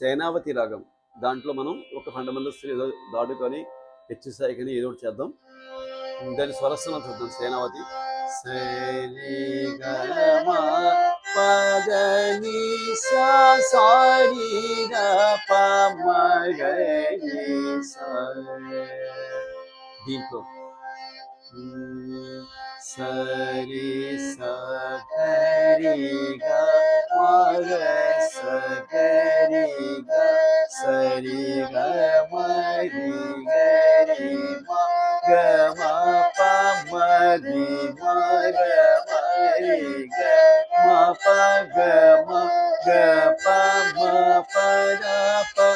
సేనావతి రాగం. దాంట్లో మనం ఒక ఫండమెంటల్స్ ఏదో దాడుకొని హెచ్చుసాయి కానీ ఏదో ఒకటి చేద్దాం. దాని స్వరస్థనం చూద్దాం. సేనావతి సరి. గమ దీంట్లో. సరి సరి గ ri ga ma ri ga ri ma ga ma pa ma ri ma ga ma ri ga ma pa ga ma ga pa ma pa ga pa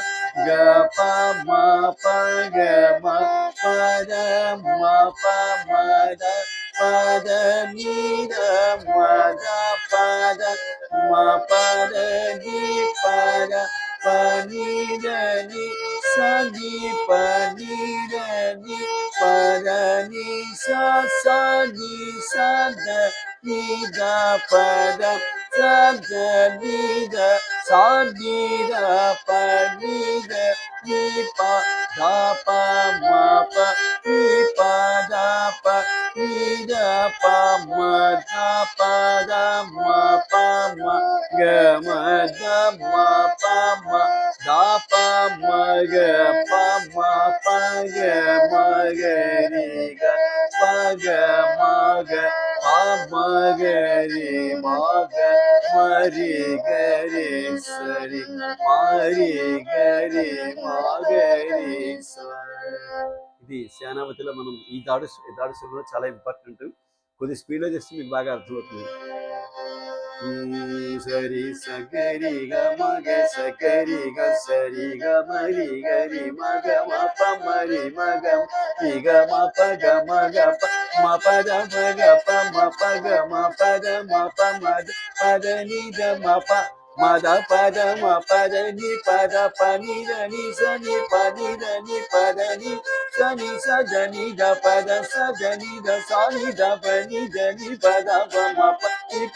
ga pa ma pa ga ma pa da ma pa ma da pa da ni da ma da pa da ma pa da ni pa da pani jani sani pani jani pada ni sa sa ni sa da ni da pada sa da ni da sa ni da pa ni da ni pa da pa ma pa ni pa da pa ni da pa ma da pa da ma pa ma ga ma da ma గ ప మ ప గ మ గ రి గ ప గ మ గ ప మ గ రి మ గ మ రి గ రి స రి మ రి గ రి మ గ రి స ఇది సేనావతిలో మనం ఈ దాడు దాడు చాలా ఇంపార్టెంట్. కొద్ది స్పీడ్లో చేస్తే మీకు బాగా అర్థమవుతుంది. சரி சகரி க மக சகரி க சரி க மரி கரி மக மப மரி மக திக மப க மக ப மப க மக ப மப க மப க மப மத பத நித மப ಮದ ಪದ ಮ ಪದ ನಿ ಪದ ಪ ನಿ ರ ನಿ ಸ ನಿ ಪ ಪದ ನಿ ಸ ನಿ ಸ ದ ನಿ ದ ಪದ ಸ ಜನಿ ನಿ ದ ಸ ನಿ ದ ಪ ನಿ ದ ನಿ ಪದ ಪ ಮ ಪ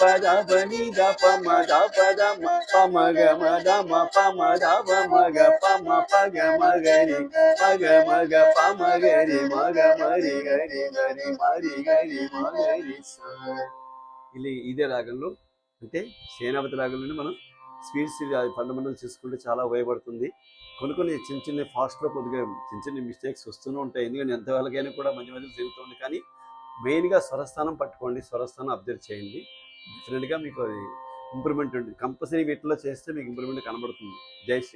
ಪದ ಪ ದ ಪ ಮ ದ ಮ ಪ ಮ ಗ ಮ ದ ಮ ಪ ಮ ದ ಪ ಮ ಗ ಪ ಮ ಪ ಗ ಮ ಗ ರಿ ಪ ಗ ಮ ಗ ಪ ಮ ಗ ರಿ ಮ ಗ ಮ ರಿ ಗ ರಿ ಗ ರಿ ಮ ರಿ ಗ ರಿ ಮ ರಿ ಸ. ಇಲ್ಲಿ ಇದೇ ರಾಗಲ್ಲೂ అంటే సేనాపతి రాగంలోనే మనం స్పీడ్స్ ఫండమెంటల్ చేసుకుంటే చాలా ఉపయోగపడుతుంది. కొన్ని కొన్ని చిన్న చిన్న ఫాస్ట్లో కొద్దిగా చిన్న చిన్న మిస్టేక్స్ వస్తూనే ఉంటాయి. ఎందుకంటే ఎంతవరకైనా కూడా మధ్య మధ్యలో జరుగుతుంది కానీ మెయిన్గా స్వరస్థానం పట్టుకోండి. స్వరస్థానం అబ్జర్వ్ చేయండి. డెఫినెట్గా మీకు అది ఇంప్రూవ్మెంట్ ఉంటుంది. కంపల్సరీ వీటిలో చేస్తే మీకు ఇంప్రూవ్మెంట్ కనబడుతుంది. జై శ్రీ